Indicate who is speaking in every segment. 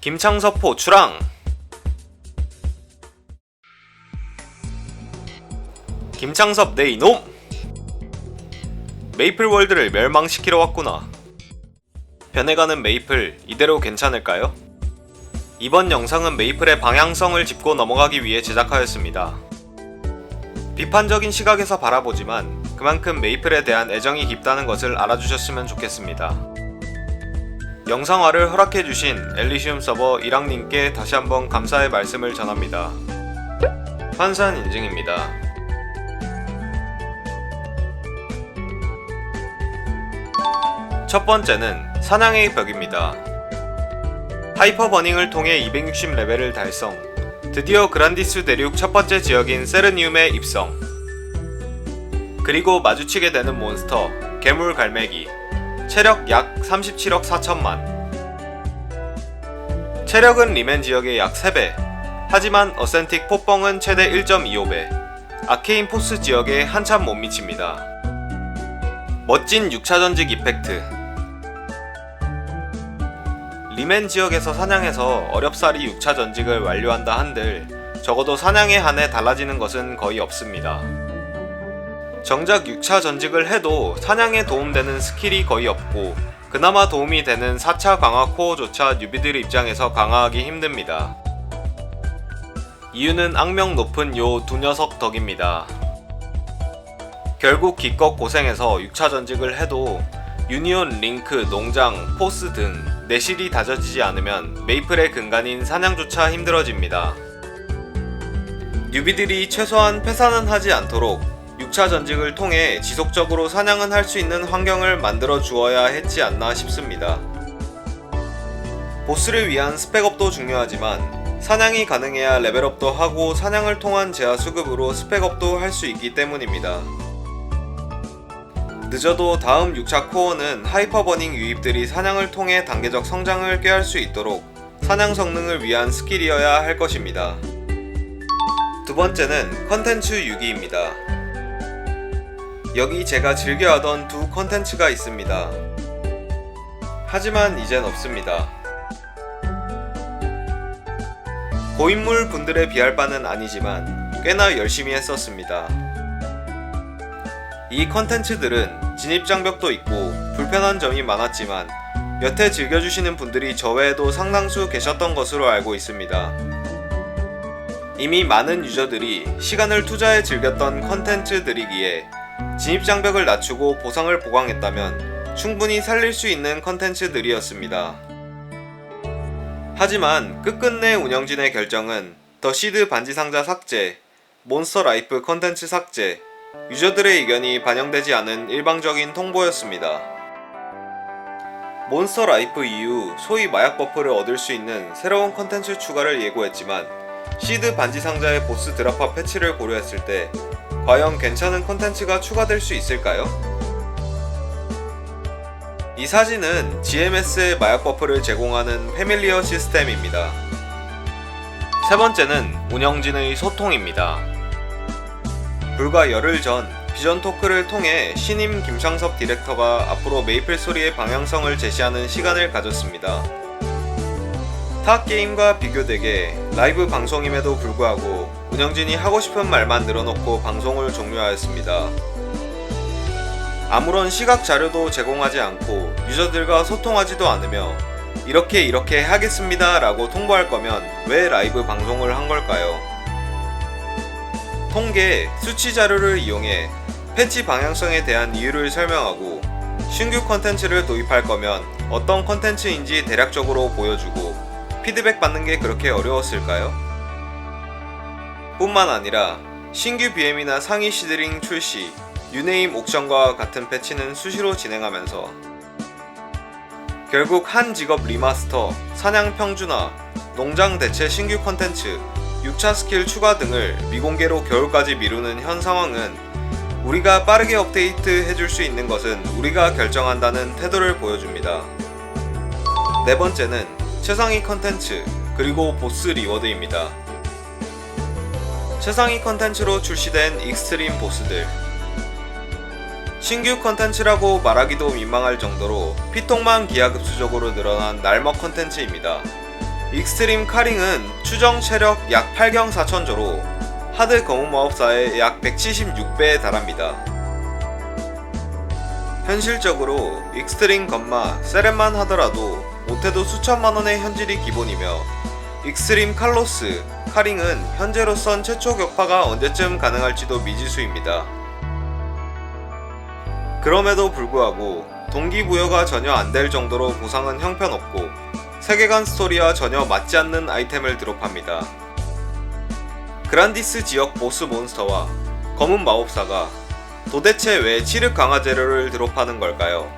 Speaker 1: 김창섭포 출항 김창섭 내 이놈 메이플 월드를 멸망시키러 왔구나 변해가는 메이플 이대로 괜찮을까요? 이번 영상은 메이플의 방향성을 짚고 넘어가기 위해 제작하였습니다. 비판적인 시각에서 바라보지만 그만큼 메이플에 대한 애정이 깊다는 것을 알아주셨으면 좋겠습니다. 영상화를 허락해 주신 엘리시움 서버 이랑님께 다시 한번 감사의 말씀을 전합니다. 환산 인증입니다. 첫 번째는 사냥의 벽입니다. 하이퍼 버닝을 통해 260레벨을 달성. 드디어 그란디스 대륙 첫 번째 지역인 세르니움에 입성. 그리고 마주치게 되는 몬스터 괴물 갈매기. 체력 약 37억 4천만. 체력은 리멘 지역의 약 3배. 하지만 어센틱 포뻥은 최대 1.25배. 아케인 포스 지역에 한참 못 미칩니다. 멋진 6차 전직 이펙트. 리멘 지역에서 사냥해서 어렵사리 6차 전직을 완료한다 한들 적어도 사냥에 한해 달라지는 것은 거의 없습니다. 정작 6차 전직을 해도 사냥에 도움되는 스킬이 거의 없고 그나마 도움이 되는 4차 강화 코어조차 뉴비들 입장에서 강화하기 힘듭니다. 이유는 악명 높은 요 두 녀석 덕입니다. 결국 기껏 고생해서 6차 전직을 해도 유니온, 링크, 농장, 포스 등 내실이 다져지지 않으면 메이플의 근간인 사냥조차 힘들어집니다. 뉴비들이 최소한 패사는 하지 않도록 6차 전직을 통해 지속적으로 사냥은 할 수 있는 환경을 만들어 주어야 했지 않나 싶습니다. 보스를 위한 스펙업도 중요하지만 사냥이 가능해야 레벨업도 하고 사냥을 통한 재화 수급으로 스펙업도 할 수 있기 때문입니다. 늦어도 다음 6차 코어는 하이퍼버닝 유입들이 사냥을 통해 단계적 성장을 꾀할 수 있도록 사냥 성능을 위한 스킬이어야 할 것입니다. 두 번째는 컨텐츠 유기입니다. 여기 제가 즐겨하던 두 컨텐츠가 있습니다. 하지만 이젠 없습니다. 고인물 분들에 비할 바는 아니지만 꽤나 열심히 했었습니다. 이 컨텐츠들은 진입장벽도 있고 불편한 점이 많았지만 여태 즐겨주시는 분들이 저 외에도 상당수 계셨던 것으로 알고 있습니다. 이미 많은 유저들이 시간을 투자해 즐겼던 컨텐츠들이기에 진입장벽을 낮추고 보상을 보강했다면 충분히 살릴 수 있는 컨텐츠들이었습니다. 하지만 끝끝내 운영진의 결정은 더 시드 반지 상자 삭제, 몬스터 라이프 컨텐츠 삭제, 유저들의 의견이 반영되지 않은 일방적인 통보였습니다. 몬스터 라이프 이후 소위 마약 버프를 얻을 수 있는 새로운 컨텐츠 추가를 예고했지만 시드 반지 상자의 보스 드랍화 패치를 고려했을 때 과연 괜찮은 컨텐츠가 추가될 수 있을까요? 이 사진은 GMS의 마약 버프를 제공하는 패밀리어 시스템입니다. 세 번째는 운영진의 소통입니다. 불과 열흘 전 비전 토크를 통해 신임 김창섭 디렉터가 앞으로 메이플 소리의 방향성을 제시하는 시간을 가졌습니다. 타 게임과 비교되게 라이브 방송임에도 불구하고 운영진이 하고 싶은 말만 늘어놓고 방송을 종료하였습니다. 아무런 시각 자료도 제공하지 않고 유저들과 소통하지도 않으며 이렇게 이렇게 하겠습니다 라고 통보할 거면 왜 라이브 방송을 한 걸까요? 통계, 수치 자료를 이용해 패치 방향성에 대한 이유를 설명하고 신규 컨텐츠를 도입할 거면 어떤 컨텐츠인지 대략적으로 보여주고 피드백 받는 게 그렇게 어려웠을까요? 뿐만 아니라 신규 BM이나 상위 시드링 출시, 유네임 옥션과 같은 패치는 수시로 진행하면서 결국 한 직업 리마스터, 사냥 평준화, 농장 대체 신규 컨텐츠, 6차 스킬 추가 등을 미공개로 겨울까지 미루는 현 상황은 우리가 빠르게 업데이트 해줄 수 있는 것은 우리가 결정한다는 태도를 보여줍니다. 네 번째는 최상위 컨텐츠, 그리고 보스 리워드입니다. 최상위 컨텐츠로 출시된 익스트림 보스들. 신규 컨텐츠라고 말하기도 민망할 정도로 피통만 기하급수적으로 늘어난 날먹 컨텐츠입니다. 익스트림 카링은 추정 체력 약 8경 4천조로 하드 검은 마법사의 약 176배에 달합니다. 현실적으로 익스트림 건마 세렛만 하더라도 못해도 수천만 원의 현질이 기본이며 익스트림 칼로스 카링은 현재로선 최초 격파가 언제쯤 가능할지도 미지수입니다. 그럼에도 불구하고 동기부여가 전혀 안 될 정도로 보상은 형편없고 세계관 스토리와 전혀 맞지 않는 아이템을 드롭합니다. 그란디스 지역 보스 몬스터와 검은 마법사가 도대체 왜 치륵 강화 재료를 드롭하는 걸까요?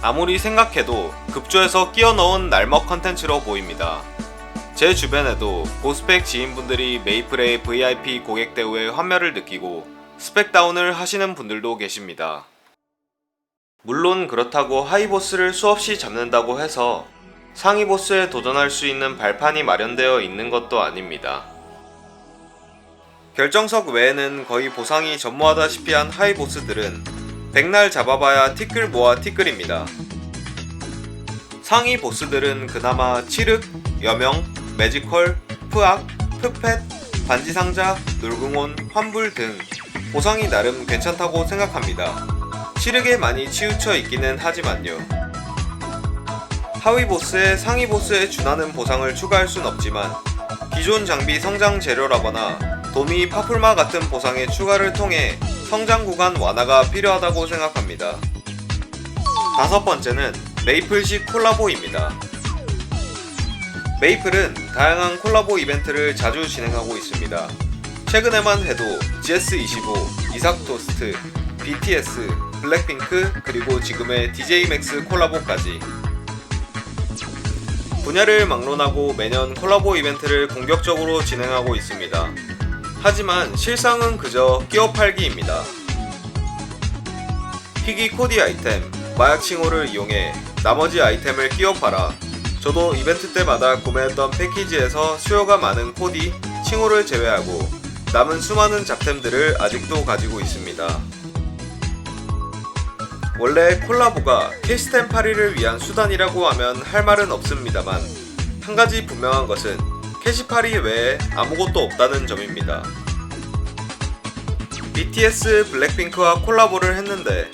Speaker 1: 아무리 생각해도 급조해서 끼워 넣은 날먹 컨텐츠로 보입니다. 제 주변에도 고스펙 지인분들이 메이플의 VIP 고객 대우의 환멸을 느끼고 스펙 다운을 하시는 분들도 계십니다. 물론 그렇다고 하이보스를 수없이 잡는다고 해서 상위 보스에 도전할 수 있는 발판이 마련되어 있는 것도 아닙니다. 결정석 외에는 거의 보상이 전무하다시피 한 하이보스들은 백날 잡아봐야 티끌 모아 티끌입니다. 상위 보스들은 그나마 치륵, 여명, 매지컬, 프악, 프펫, 반지상자, 놀궁온, 환불 등 보상이 나름 괜찮다고 생각합니다. 치륵에 많이 치우쳐 있기는 하지만요. 하위 보스에 상위 보스에 준하는 보상을 추가할 순 없지만 기존 장비 성장 재료라거나 도미 파풀마 같은 보상의 추가를 통해 성장 구간 완화가 필요하다고 생각합니다. 다섯 번째는 메이플식 콜라보입니다. 메이플은 다양한 콜라보 이벤트를 자주 진행하고 있습니다. 최근에만 해도 GS25, 이삭토스트, BTS, 블랙핑크, 그리고 지금의 DJ 맥스 콜라보까지 분야를 막론하고 매년 콜라보 이벤트를 공격적으로 진행하고 있습니다. 하지만 실상은 그저 끼워 팔기입니다. 희귀 코디 아이템, 마약 칭호를 이용해 나머지 아이템을 끼워 팔아 저도 이벤트 때마다 구매했던 패키지에서 수요가 많은 코디, 칭호를 제외하고 남은 수많은 잡템들을 아직도 가지고 있습니다. 원래 콜라보가 캐시템 파리를 위한 수단이라고 하면 할 말은 없습니다만 한 가지 분명한 것은 캐시파리 외에 아무것도 없다는 점입니다. BTS 블랙핑크와 콜라보를 했는데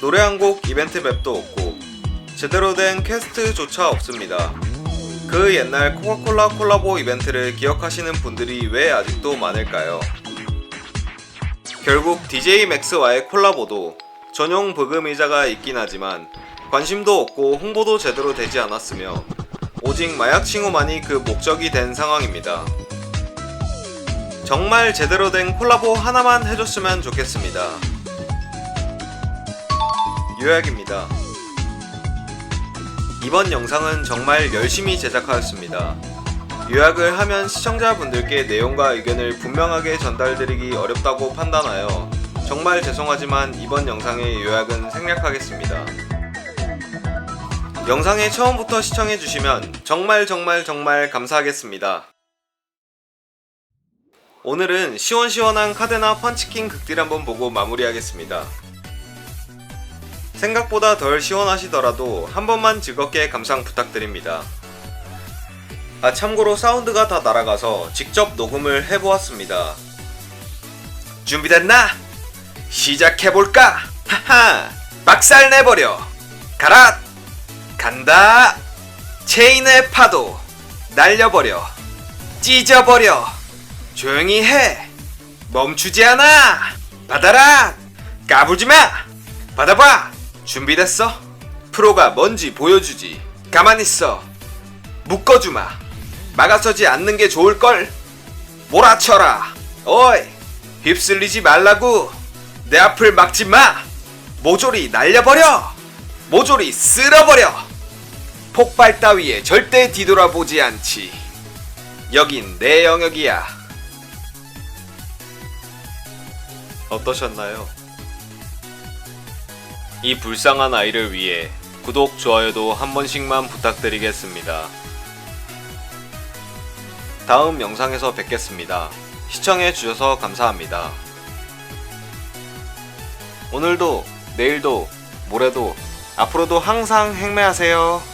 Speaker 1: 노래 한 곡 이벤트 맵도 없고 제대로 된 퀘스트조차 없습니다. 그 옛날 코카콜라 콜라보 이벤트를 기억하시는 분들이 왜 아직도 많을까요? 결국 DJ 맥스와의 콜라보도 전용 부금의자가 있긴 하지만 관심도 없고 홍보도 제대로 되지 않았으며 오직 마약 칭호만이 그 목적이 된 상황입니다. 정말 제대로 된 콜라보 하나만 해줬으면 좋겠습니다. 요약입니다. 이번 영상은 정말 열심히 제작하였습니다. 요약을 하면 시청자분들께 내용과 의견을 분명하게 전달드리기 어렵다고 판단하여 정말 죄송하지만 이번 영상의 요약은 생략하겠습니다. 영상의 처음부터 시청해주시면 정말 정말 정말 감사하겠습니다. 오늘은 시원시원한 카데나 펀치킹 극딜 한번 보고 마무리하겠습니다. 생각보다 덜 시원하시더라도 한 번만 즐겁게 감상 부탁드립니다. 아 참고로 사운드가 다 날아가서 직접 녹음을 해보았습니다. 준비됐나? 시작해볼까? 하하! 막살 내버려! 가라! 간다! 체인의 파도! 날려버려! 찢어버려! 조용히 해! 멈추지 않아! 받아라! 까불지 마! 받아봐! 준비됐어? 프로가 뭔지 보여주지. 가만히 있어. 묶어주마. 막아서지 않는 게 좋을걸? 몰아쳐라. 어이! 휩쓸리지 말라고! 내 앞을 막지 마! 모조리 날려버려! 모조리 쓸어버려! 폭발 따위에 절대 뒤돌아보지 않지. 여긴 내 영역이야. 어떠셨나요? 이 불쌍한 아이를 위해 구독, 좋아요도 한 번씩만 부탁드리겠습니다. 다음 영상에서 뵙겠습니다. 시청해주셔서 감사합니다. 오늘도, 내일도, 모레도, 앞으로도 항상 행매하세요.